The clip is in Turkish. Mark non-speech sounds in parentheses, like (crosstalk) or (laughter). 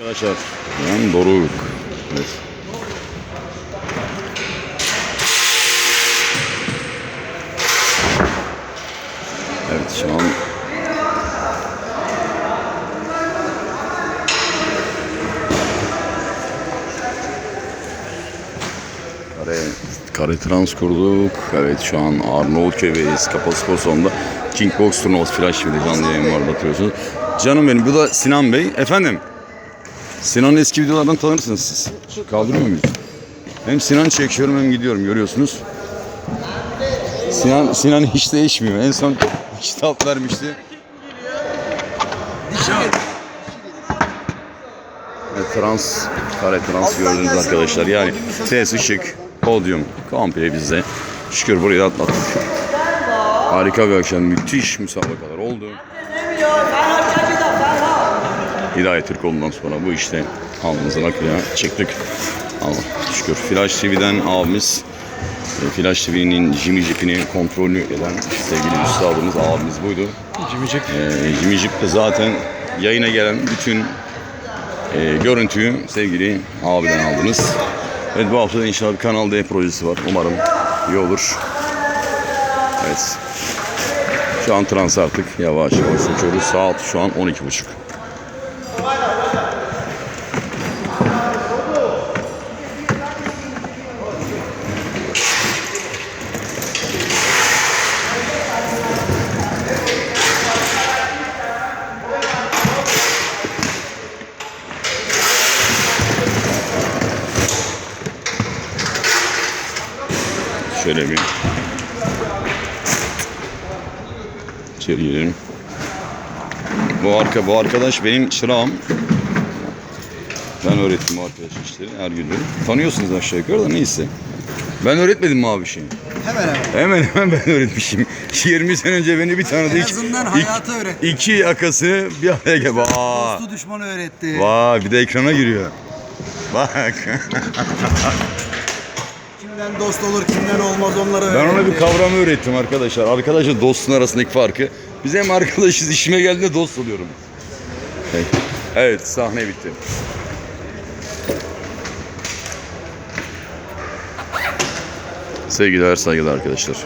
Arkadaşlar ben Doruk. Evet. Evet şu an Kare, kare trans kurduk. Evet şu an Arnavutköy'deyiz. Kapalı spor salonunda Kickbox turnuvası flash video canlı yayın var batıyorsunuz. Canım benim bu da Sinan Bey. Efendim? Sinan'ın eski videolardan tanırsınız siz. Kaldırmıyor muyuz? Hem Sinan çekiyorum hem gidiyorum görüyorsunuz. Sinan, Sinan hiç değişmiyor. En son kitap vermişti. Evet, trans, kare trans gördünüz arkadaşlar. Yani ses, ışık, podyum komple bizde. Şükür burayı da atlattık. Harika bir akşam. Müthiş müsabakalar oldu. Hidayet Türkoğlu'ndan sonra bu işte alnımızın akıyla çıktık. Allah şükür. Flash TV'den abimiz e, Flash TV'nin Jimmy Jeep'ini kontrolü eden sevgili üstadımız abimiz buydu. Jimmy Jack. Ee, Jimmy Jeep de zaten yayına gelen bütün e, görüntüyü sevgili abiden aldınız. Evet bu hafta inşallah bir Kanal D projesi var. Umarım iyi olur. Evet. Şu an trans artık yavaş yavaş uçuyoruz. Saat şu an 12.30. Şöyle bir içeri girelim. Bu arka bu arkadaş benim çırağım. Ben öğrettim bu arkadaş işleri her gün. Tanıyorsunuz aşağı yukarı da neyse. Ben öğretmedim mi abi şeyi? Hemen hemen. Hemen hemen ben öğretmişim. (laughs) 20 sene önce beni bir tanıdı. En azından iki- hayatı öğretti. İki yakası bir araya gel. Vay. Dostu düşmanı öğretti. Vay bir de ekrana giriyor. Bak. (laughs) Kimden dost olur, kimden olmaz onları. Ben ona bir kavramı öğrettim arkadaşlar. Arkadaşla dostun arasındaki farkı. Biz hem arkadaşız işime geldiğinde dost oluyorum. Evet, evet sahne bitti. Sevgiler saygılar arkadaşlar.